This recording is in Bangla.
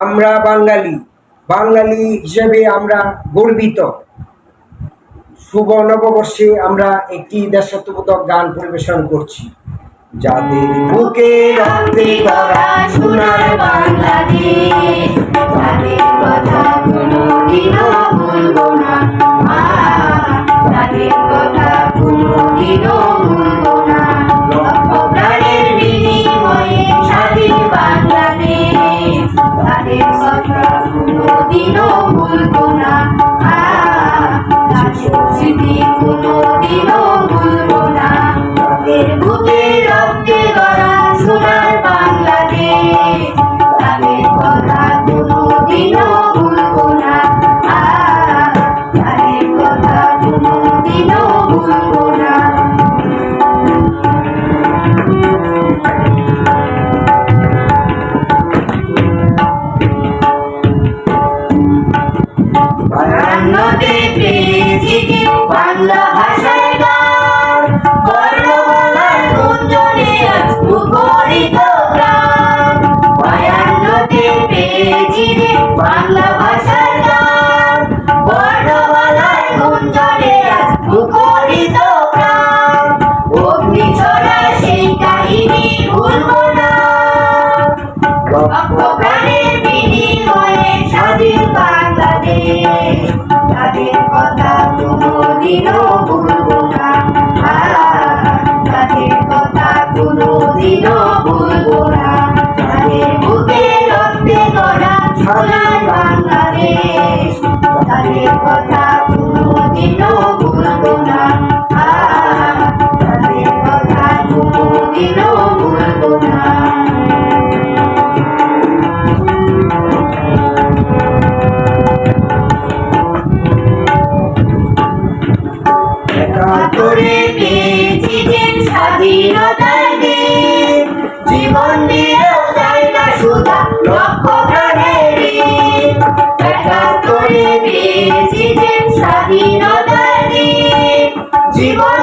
আমরা বাঙালি। বাঙালি হিসেবে আমরা গর্বিত। শুভ নববর্ষে আমরা একটি দেশাত্মবোধক গান পরিবেশন করছি। যাদের বুকে রক্তে করা সোনার বাংলাদেশ, তাদের কথা কোনোদিনও ভুলবো না। তাদের কথা কোনোদিনও ভুলবো না। প্রাণের বিনিময়ে স্বাধীন বাংলাদেশ, তাদের কথা না। স্মৃতি বাংলা ভাষায় গান বর্ণমালার গুঞ্জনে আজ মুখরিত গ্রাম অগ্নি ছড়া সেই কাহিনী ভুলবো না। কোনোদিনও ভুলবো না কথা কোনোদিনও ভুলবো না বুকে রক্তে গড়া সোনার কথা কোনোদিনও ভুলবো না তাদের কথা কোনোদিনও ভুলবো করে পেয়েছি যে স্বাধীনতার দিন। জীবন দিয়েও যায় না জীবন